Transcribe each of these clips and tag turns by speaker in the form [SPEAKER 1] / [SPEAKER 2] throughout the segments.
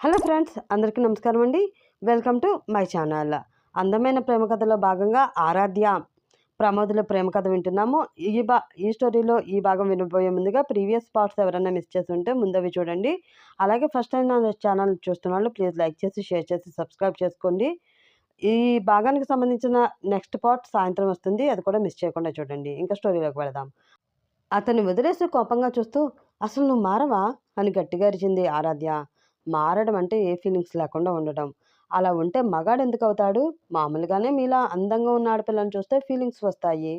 [SPEAKER 1] Hello friends అందరికీ నమస్కారం అండి. Welcome to my channel. అందమైన ప్రేమ కథలో భాగంగా ఆరాధ్య ప్రమోదుల ప్రేమ కథ వింటున్నాము. ఈ బా ఈ స్టోరీలో ఈ భాగం వినబోయే ముందుగా ప్రీవియస్ పార్ట్స్ ఎవరైనా మిస్ చేసి ఉంటే ముందవి చూడండి. అలాగే ఫస్ట్ టైం నా ఛానల్ చూస్తున్న వాళ్ళు ప్లీజ్ లైక్ చేసి షేర్ చేసి సబ్స్క్రైబ్ చేసుకోండి. ఈ భాగానికి సంబంధించిన నెక్స్ట్ పార్ట్ సాయంత్రం వస్తుంది. అది కూడా మిస్ చేయకుండా చూడండి. ఇంకా స్టోరీలోకి వెళదాం. అతన్ని వదిలేసి కోపంగా చూస్తూ అసలు నువ్వు మారవా? అని గట్టిగా అరిచింది ఆరాధ్య. మారడం అంటే ఏ ఫీలింగ్స్ లేకుండా ఉండడం అలా ఉంటే మగాడు ఎందుకు అవుతాడు మామూలుగానే మీలా అందంగా ఉన్న ఆడపిల్లని చూస్తే ఫీలింగ్స్ వస్తాయి.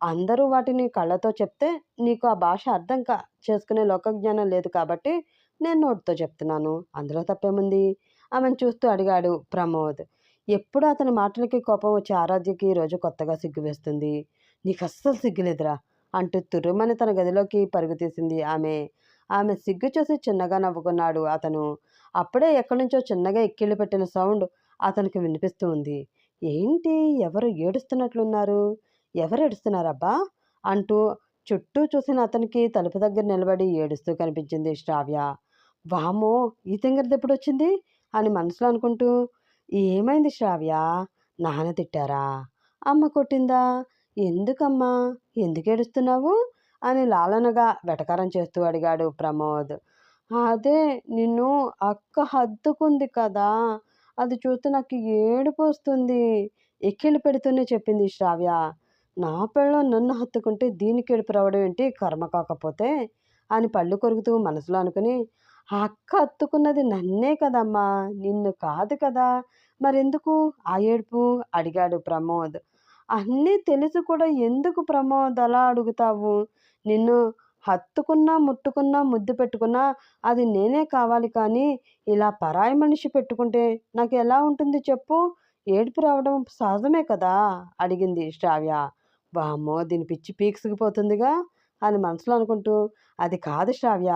[SPEAKER 1] అందరూ వాటిని కళ్ళతో చెప్తే నీకు ఆ భాష అర్థం కా చేసుకునే లోకజ్ఞానం లేదు కాబట్టి నేను నోటితో చెప్తున్నాను. అందులో తప్పేముంది? ఆమెను చూస్తూ అడిగాడు ప్రమోద్. ఎప్పుడు అతని మాటలకి కోపం వచ్చి ఆరాధ్యకి ఈరోజు రోజు కొత్తగా సిగ్గు వేస్తుంది? నీకు అస్సలు సిగ్గులేదురా అంటూ తుర్రుమని తన గదిలోకి పరుగు తీసింది ఆమె. ఆమె సిగ్గు చూసి చిన్నగా నవ్వుకున్నాడు అతను. అప్పుడే ఎక్కడి నుంచో చిన్నగా ఎక్కిళ్ళు పెట్టిన సౌండ్ అతనికి వినిపిస్తూ ఉంది. ఏంటి? ఎవరు ఏడుస్తున్నట్లున్నారు? ఎవరు ఏడుస్తున్నారబ్బా? అంటూ చుట్టూ చూసిన అతనికి తలుపు దగ్గర నిలబడి ఏడుస్తూ కనిపించింది శ్రావ్య. వామో ఈ తింగరిది ఎప్పుడు వచ్చింది అని మనసులో అనుకుంటూ ఏమైంది శ్రావ్య? నాన్న తిట్టారా? అమ్మ కొట్టిందా? ఎందుకమ్మా? ఎందుకు ఏడుస్తున్నావు? అని లాలనగా వెటకారం చేస్తూ అడిగాడు ప్రమోద్. అదే నిన్ను అక్క హద్దుకుంది కదా అది చూస్తే నాకు ఏడుపు వస్తుంది ఎక్కిళ్ళు పెడుతూనే చెప్పింది శ్రావ్య. నా పెళ్ళో నన్ను హత్తుకుంటే దీనికి ఏడుపు రావడం ఏంటి? కర్మ కాకపోతే? అని పళ్ళు కొరుకుతూ మనసులో అనుకుని ఆ అక్క హత్తుకున్నది నన్నే కదమ్మా నిన్ను కాదు కదా మరెందుకు? ఆ ఏడుపు? అడిగాడు ప్రమోద్. అన్నీ తెలిసి కూడా ఎందుకు ప్రమోద్ అలా అడుగుతావు? నిన్ను హత్తుకున్నా ముట్టుకున్నా ముద్దు పెట్టుకున్నా అది నేనే కావాలి కానీ ఇలా పరాయి మనిషి పెట్టుకుంటే నాకు ఎలా ఉంటుంది చెప్పు? ఏడుపు రావడం సహజమే కదా? అడిగింది శ్రావ్య. వామ్మో దీని పిచ్చి పీక్సుకుపోతుందిగా అని మనసులో అనుకుంటూ. అది కాదు శ్రావ్య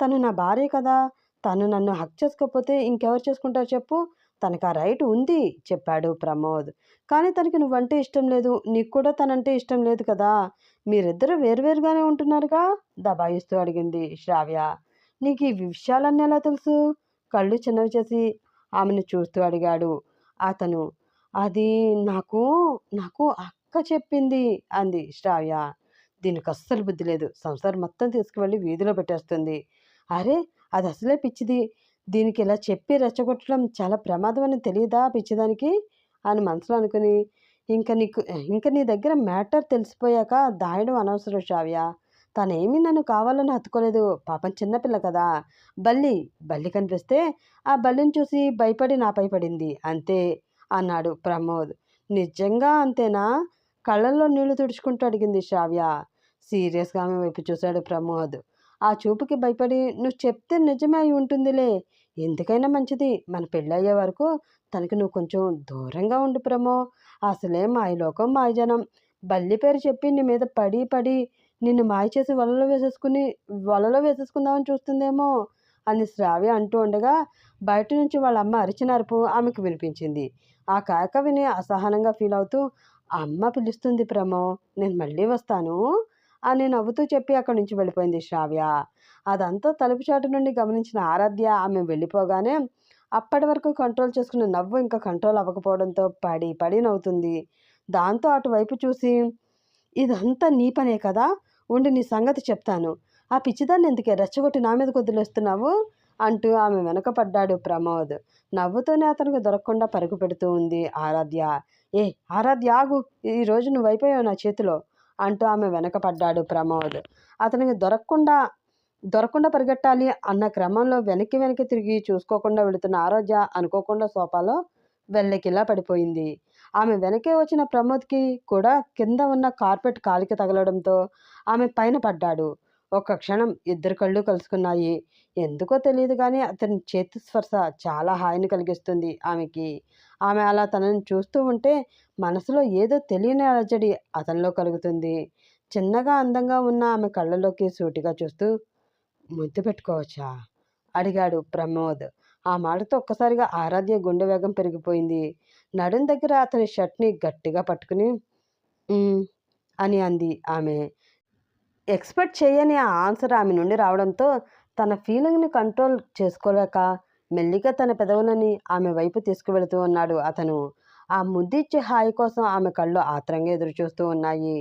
[SPEAKER 1] తను నా భార్య కదా. తను నన్ను హక్ చేసుకోకపోతే ఇంకెవరు చేసుకుంటారు చెప్పు? తనకు ఆ రైట్ ఉంది చెప్పాడు ప్రమోద్. కానీ తనకి నువ్వంటే ఇష్టం లేదు నీకు కూడా తనంటే ఇష్టం లేదు కదా. మీరిద్దరూ వేరువేరుగానే ఉంటున్నారుగా? దబాయిస్తూ అడిగింది శ్రావ్య. నీకు ఈ విషయాలన్నీ ఎలా తెలుసు? కళ్ళు చిన్నవి చేసి ఆమెను చూస్తూ అడిగాడు అతను. అది నాకు నాకు అక్క చెప్పింది అంది శ్రావ్య. దీనికి అస్సలు బుద్ధి లేదు. సంసారం మొత్తం తీసుకువెళ్ళి వీధిలో పెట్టేస్తుంది. అరే అది అసలే పిచ్చిది. దీనికి ఇలా చెప్పి రెచ్చగొట్టడం చాలా ప్రమాదం అని తెలియదా పిచ్చిదానికి? అని మనసులో అనుకుని ఇంకా నీకు ఇంకా నీ దగ్గర మ్యాటర్ తెలిసిపోయాక దాయడం అనవసరం శ్రావ్య. తనేమీ నన్ను కావాలని హత్తుకోలేదు. పాపం చిన్నపిల్ల కదా. బల్లి బల్లి కనిపిస్తే ఆ బల్లిని చూసి భయపడి నాపై పడింది. అంతే అన్నాడు ప్రమోద్. నిజంగా అంతేనా? కళ్ళల్లో నీళ్ళు తుడుచుకుంటూ అడిగింది శ్రావ్య. సీరియస్గా ఆమె వైపు చూశాడు ప్రమోద్. ఆ చూపుకి భయపడి నువ్వు చెప్తే నిజమే అయి ఉంటుందిలే. ఎందుకైనా మంచిది. మన పెళ్ళయ్యే వరకు తనకి నువ్వు కొంచెం దూరంగా ఉండు ప్రమో. అసలే మాయలోకం మాయజనం. బల్లి పేరు చెప్పి నీ మీద పడి పడి నిన్ను మాయ చేసి వలలో వేసేసుకుని వలలో వేసేసుకుందామని చూస్తుందేమో అని శ్రావ్య అంటూ ఉండగా బయట నుంచి వాళ్ళ అమ్మ అరిచినరుపు ఆమెకు వినిపించింది. ఆ కాక విని అసహనంగా ఫీల్ అవుతూ అమ్మ పిలుస్తుంది ప్రమో. నేను మళ్ళీ వస్తాను. అని నవ్వుతూ చెప్పి అక్కడి నుంచి వెళ్ళిపోయింది శ్రావ్య. అదంతా తలుపు చాటు నుండి గమనించిన ఆరాధ్య ఆమె వెళ్ళిపోగానే అప్పటి వరకు కంట్రోల్ చేసుకున్న నవ్వు ఇంకా కంట్రోల్ అవ్వకపోవడంతో పడి పడి నవ్వుతుంది. దాంతో అటువైపు చూసి ఇదంతా నీ పనే కదా? ఉండి నీ సంగతి చెప్తాను. ఆ పిచ్చిదాన్ని ఎందుకే రెచ్చగొట్టి నా మీద వదిలేస్తున్నావు అంటూ ఆమె వెనక పడ్డాడు ప్రమోద్. నవ్వుతూనే అతనికి దొరకకుండా పరుగు పెడుతూ ఉంది ఆరాధ్య. ఏ ఆరాధ్య ఆగు. ఈరోజు నువ్వు అయిపోయావు నా చేతిలో. అంటూ ఆమె వెనకపడ్డాడు ప్రమోద్. అతనికి దొరకకుండా దొరకకుండా పరిగెట్టాలి అన్న క్రమంలో వెనక్కి వెనక్కి తిరిగి చూసుకోకుండా వెళుతున్న ఆరోజ్య అనుకోకుండా సోఫాలో వెళ్ళకిలా పడిపోయింది. ఆమె వెనకే వచ్చిన ప్రమోద్కి కూడా కింద ఉన్న కార్పెట్ కాలికి తగలడంతో ఆమె పైన పడ్డాడు. ఒక్క క్షణం ఇద్దరు కళ్ళు కలుసుకున్నాయి. ఎందుకో తెలియదు కానీ అతని చేతి స్పర్శ చాలా హాయిని కలిగిస్తుంది ఆమెకి. ఆమె అలా తనని చూస్తూ ఉంటే మనసులో ఏదో తెలియని అలజడి అతనిలో కలుగుతుంది. చిన్నగా అందంగా ఉన్న ఆమె కళ్ళలోకి సూటిగా చూస్తూ ముద్దు పెట్టుకోవచ్చా? అడిగాడు ప్రమోద్. ఆ మాటతో ఒక్కసారిగా ఆరాధ్య గుండె వేగం పెరిగిపోయింది. నడుం దగ్గర అతని షర్ట్ని గట్టిగా పట్టుకుని అని అంది ఆమె. ఎక్స్పెక్ట్ చేయని ఆ ఆన్సర్ ఆమె నుండి రావడంతో తన ఫీలింగ్ని కంట్రోల్ చేసుకోలేక మెల్లిగా తన పెదవులని ఆమె వైపు తీసుకువెళుతూ ఉన్నాడు. అతను ఆ ముద్దిచ్చే హాయి కోసం ఆమె కళ్ళు ఆత్రంగా ఎదురుచూస్తూ ఉన్నాయి.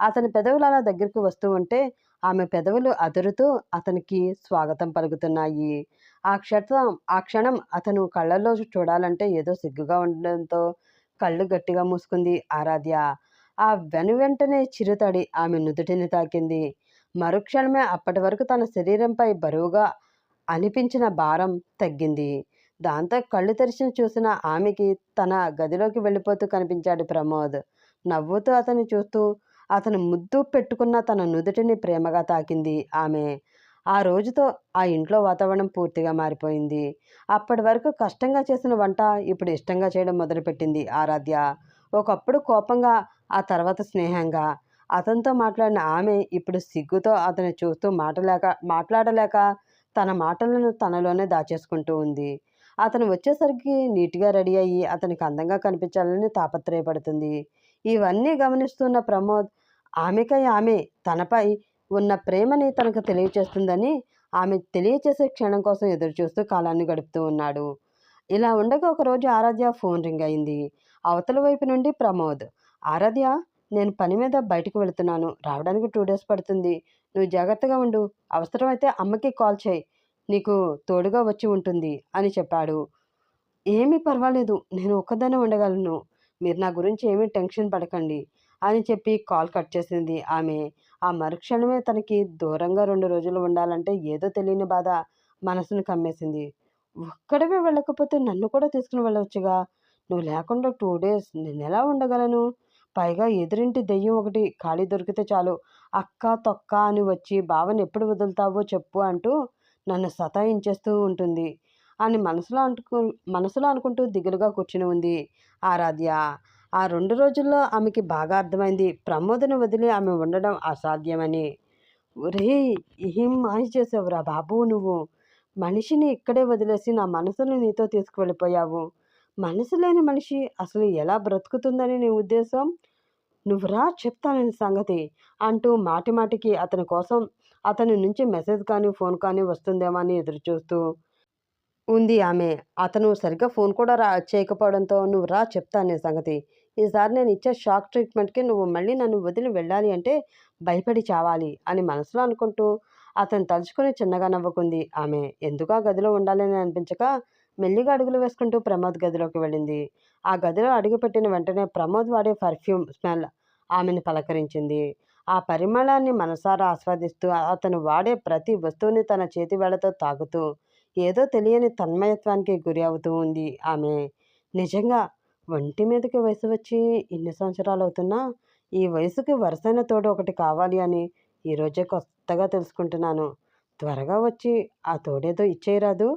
[SPEAKER 1] అతని పెదవులు అలా దగ్గరికి వస్తూ ఉంటే ఆమె పెదవులు అదురుతూ అతనికి స్వాగతం పలుకుతున్నాయి. ఆ క్షణం ఆ క్షణం అతను కళ్ళల్లో చూడాలంటే ఏదో సిగ్గుగా ఉండడంతో కళ్ళు గట్టిగా మూసుకుంది ఆరాధ్య. ఆ వెను వెంటనే చిరుతడి ఆమె నుదుటిని తాకింది. మరుక్షణమే అప్పటి వరకు తన శరీరంపై బరువుగా అనిపించిన భారం తగ్గింది. దాంతో కళ్ళు తెరిచి చూసిన ఆమెకి తన గదిలోకి వెళ్ళిపోతూ కనిపించాడు ప్రమోద్. నవ్వుతూ అతన్ని చూస్తూ అతను ముద్దు పెట్టుకున్న తన నుదుటిని ప్రేమగా తాకింది ఆమె. ఆ రోజుతో ఆ ఇంట్లో వాతావరణం పూర్తిగా మారిపోయింది. అప్పటి వరకు కష్టంగా చేసిన వంట ఇప్పుడు ఇష్టంగా చేయడం మొదలుపెట్టింది ఆరాధ్య. ఒకప్పుడు కోపంగా ఆ తర్వాత స్నేహంగా అతనితో మాట్లాడిన ఆమె ఇప్పుడు సిగ్గుతో అతను చూస్తూ మాటలేక మాట్లాడలేక తన మాటలను తనలోనే దాచేసుకుంటూ ఉంది. అతను వచ్చేసరికి నీట్గా రెడీ అయ్యి అతనికి అందంగా కనిపించాలని తాపత్రయపడుతుంది. ఇవన్నీ గమనిస్తున్న ప్రమోద్ ఆమెకై ఆమె తనపై ఉన్న ప్రేమని తనకు తెలియచేస్తుందని ఆమె తెలియచేసే క్షణం కోసం ఎదురుచూస్తూ కాలాన్ని గడుపుతూ ఉన్నాడు. ఇలా ఉండగా ఒకరోజు ఆరాధ్య ఫోన్ రింగ్ అయింది. అవతల వైపు నుండి ప్రమోద్ ఆరాధ్య నేను పని మీద బయటకు వెళుతున్నాను. రావడానికి టూ డేస్ పడుతుంది. నువ్వు జాగ్రత్తగా ఉండు. అవసరమైతే అమ్మకి కాల్ చేయి. నీకు తోడుగా వచ్చి ఉంటుంది అని చెప్పాడు. ఏమీ పర్వాలేదు. నేను ఒక్కదానే ఉండగలను. మీరు నా గురించి ఏమీ టెన్షన్ పడకండి అని చెప్పి కాల్ కట్ చేసింది ఆమె. ఆ మరుక్షణమే తనకి దూరంగా రెండు రోజులు ఉండాలంటే ఏదో తెలియని బాధ మనసును కమ్మేసింది. ఒక్కడవే వెళ్ళకపోతే నన్ను కూడా తీసుకుని వెళ్ళవచ్చుగా నువ్వు లేకుండా టూ డేస్ నేను ఎలా ఉండగలను? పైగా ఎదురింటి దెయ్యం ఒకటి ఖాళీ దొరికితే చాలు. అక్క తొక్క అని వచ్చి బావని ఎప్పుడు వదులుతావో చెప్పు అంటూ నన్ను సతాయించేస్తూ ఉంటుంది. అని మనసులో అనుకు మనసులో అనుకుంటూ దిగులుగా కూర్చుని ఉంది ఆరాధ్య. ఆ రెండు రోజుల్లో ఆమెకి బాగా అర్థమైంది. ప్రమోదను వదిలి ఆమె ఉండడం అసాధ్యమని. ఒరే ఏం మాయ చేసావురా బాబు నువ్వు? మనిషిని ఇక్కడే వదిలేసి నా మనసును నీతో తీసుకువెళ్ళిపోయావు. మనసు లేని మనిషి అసలు ఎలా బ్రతుకుతుందని నీ ఉద్దేశం? నువ్వు రా చెప్తానని సంగతి అంటూ మాటి మాటికి అతని కోసం అతని నుంచి మెసేజ్ కానీ ఫోన్ కానీ వస్తుందేమో అని ఎదురుచూస్తూ ఉంది ఆమె. అతను సరిగ్గా ఫోన్ కూడా రా చేయకపోవడంతో నువ్వు రా చెప్తానే సంగతి. ఈసారి నేను ఇచ్చే షాక్ ట్రీట్మెంట్కి నువ్వు మళ్ళీ నన్ను వదిలి వెళ్ళాలి అంటే భయపడి చావాలి అని మనసులో అనుకుంటూ అతను తలుచుకుని చిన్నగా నవ్వుకుంది ఆమె. ఎందుకు ఆ గదిలో ఉండాలని అనిపించక మెల్లిగా అడుగులు వేసుకుంటూ ప్రమోద్ గదిలోకి వెళ్ళింది. ఆ గదిలో అడుగుపెట్టిన వెంటనే ప్రమోద్ వాడే పర్ఫ్యూమ్ స్మెల్ ఆమెను పలకరించింది. ఆ పరిమళాన్ని మనసారా ఆస్వాదిస్తూ అతను వాడే ప్రతి వస్తువుని తన చేతి వేళతో తాగుతూ ఏదో తెలియని తన్మయత్వానికి గురి అవుతూ ఉంది ఆమె. నిజంగా ఒంటి మీదకి వయసు వచ్చి ఇన్ని సంవత్సరాలు అవుతున్నా ఈ వయసుకి వరుసైన తోడు ఒకటి కావాలి అని ఈరోజే కొత్తగా తెలుసుకుంటున్నాను. త్వరగా వచ్చి ఆ తోడేదో ఇచ్చేయరాదు.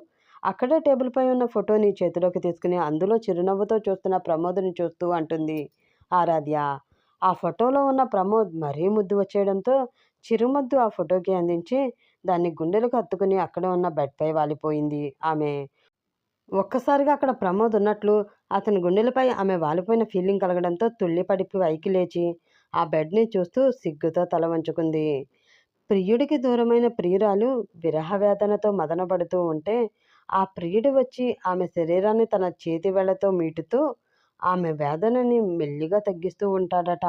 [SPEAKER 1] అక్కడే టేబుల్పై ఉన్న ఫోటోని చేతిలోకి తీసుకుని అందులో చిరునవ్వుతో చూస్తున్న ప్రమోద్ని చూస్తూ అంటుంది ఆరాధ్య. ఆ ఫోటోలో ఉన్న ప్రమోద్ మరీ ముద్దు వచ్చేయడంతో చిరుమద్దు ఆ ఫోటోకి అందించి దాన్ని గుండెలకు హత్తుకుని అక్కడ ఉన్న బెడ్పై వాలిపోయింది ఆమె. ఒక్కసారిగా అక్కడ ప్రమోద్ ఉన్నట్లు అతని గుండెలపై ఆమె వాలిపోయిన ఫీలింగ్ కలగడంతో తుళ్ళిపడి పైకి లేచి ఆ బెడ్ని చూస్తూ సిగ్గుతో తల వంచుకుంది. ప్రియుడికి దూరమైన ప్రియురాలు విరహ వేదనతో మదనపడుతూ ఉంటే ఆ ప్రియుడు వచ్చి ఆమె శరీరాన్ని తన చేతి వేళ్ళతో మీటుతూ ఆమె వేదనని మెల్లిగా తగ్గిస్తూ ఉంటాడట.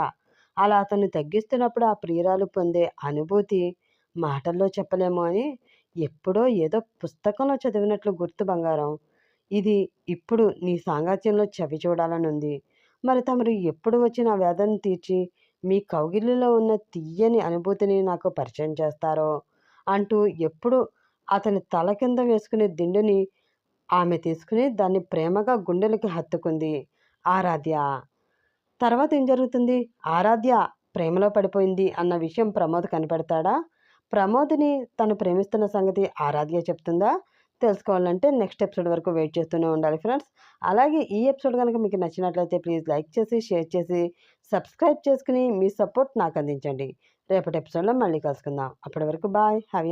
[SPEAKER 1] అలా అతను తగ్గిస్తున్నప్పుడు ఆ ప్రియురాలు పొందే అనుభూతి మాటల్లో చెప్పలేము అని ఎప్పుడో ఏదో పుస్తకంలో చదివినట్లు గుర్తు బంగారం. ఇది ఇప్పుడు నీ సాంగత్యంలో చవి చూడాలని ఉంది. మరి తమరు ఎప్పుడు వచ్చి నా వేదన తీర్చి మీ కౌగిలిలో ఉన్న తీయని అనుభూతిని నాకు పరిచయం చేస్తారో అంటూ ఎప్పుడు అతని తల కింద వేసుకునే దిండుని ఆమె తీసుకుని దాన్ని ప్రేమగా గుండెలకి హత్తుకుంది. ఆరాధ్య! తర్వాత ఏం జరుగుతుంది? ఆరాధ్య ప్రేమలో పడిపోయింది అన్న విషయం ప్రమోద్ కనిపెడతాడా? ప్రమోద్ని తను ప్రేమిస్తున్న సంగతి ఆరాధ్య చెప్తుందా? తెలుసుకోవాలంటే నెక్స్ట్ ఎపిసోడ్ వరకు వెయిట్ చేస్తూనే ఉండాలి ఫ్రెండ్స్. అలాగే ఈ ఎపిసోడ్ కనుక మీకు నచ్చినట్లయితే ప్లీజ్ లైక్ చేసి షేర్ చేసి సబ్స్క్రైబ్ చేసుకుని మీ సపోర్ట్ నాకు అందించండి. రేపటి ఎపిసోడ్లో మళ్ళీ కలుసుకుందాం. అప్పటి వరకు బాయ్ హ్యావ్